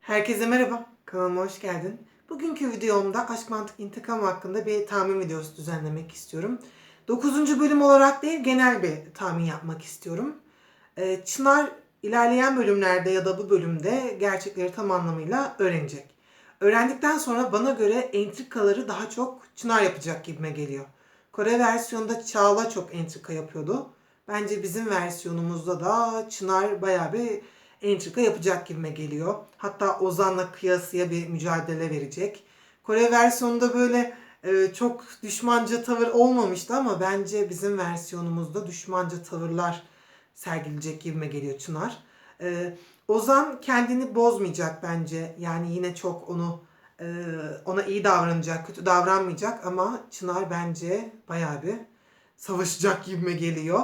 Herkese merhaba, kanalıma hoş geldin. Bugünkü videomda Aşk Mantık İntikam hakkında bir tahmin videosu düzenlemek istiyorum. 9. bölüm olarak değil, genel bir tahmin yapmak istiyorum. Ee, Çınar ilerleyen bölümlerde ya da bu bölümde gerçekleri tam anlamıyla öğrenecek. Öğrendikten sonra bana göre entrikaları daha çok Çınar yapacak gibime geliyor. Kore versiyonunda Çağla çok entrika yapıyordu. Bence bizim versiyonumuzda da Çınar bayağı bir entrika yapacak gibime geliyor. Hatta Ozan'la kıyasıya bir mücadele verecek. Kore versiyonunda böyle e, çok düşmanca tavır olmamıştı ama bence bizim versiyonumuzda düşmanca tavırlar sergileyecek gibime geliyor Çınar. E, Ozan kendini bozmayacak bence. Yani yine çok onu e, ona iyi davranacak, kötü davranmayacak ama Çınar bence bayağı bir savaşacak gibime geliyor.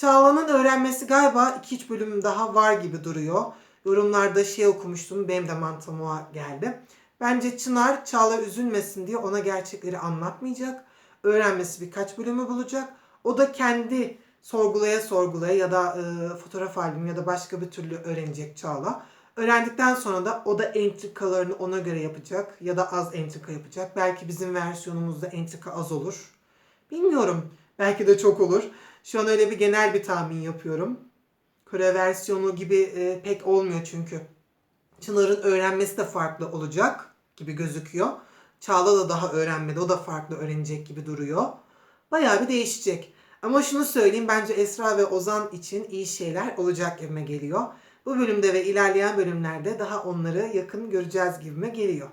Çağla'nın öğrenmesi galiba 2-3 bölüm daha var gibi duruyor. Yorumlarda şey okumuştum, benim de mantığıma geldi. Bence Çınar Çağla üzülmesin diye ona gerçekleri anlatmayacak. Öğrenmesi birkaç bölümü bulacak. O da kendi sorgulaya sorgulaya ya da e, fotoğraf albümü ya da başka bir türlü öğrenecek Çağla. Öğrendikten sonra da o da entrikalarını ona göre yapacak ya da az entrika yapacak. Belki bizim versiyonumuzda entrika az olur. Bilmiyorum. Belki de çok olur. Şu an öyle bir genel bir tahmin yapıyorum. Kore versiyonu gibi e, pek olmuyor çünkü. Çınar'ın öğrenmesi de farklı olacak gibi gözüküyor. Çağla da daha öğrenmedi. O da farklı öğrenecek gibi duruyor. Bayağı bir değişecek. Ama şunu söyleyeyim bence Esra ve Ozan için iyi şeyler olacak gibime geliyor. Bu bölümde ve ilerleyen bölümlerde daha onları yakın göreceğiz gibime geliyor.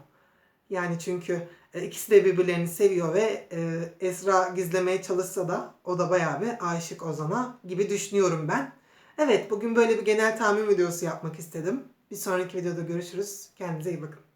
Yani çünkü e, ikisi de birbirlerini seviyor ve e, Esra gizlemeye çalışsa da o da bayağı bir aşık Ozan'a gibi düşünüyorum ben. Evet bugün böyle bir genel tahmin videosu yapmak istedim. Bir sonraki videoda görüşürüz. Kendinize iyi bakın.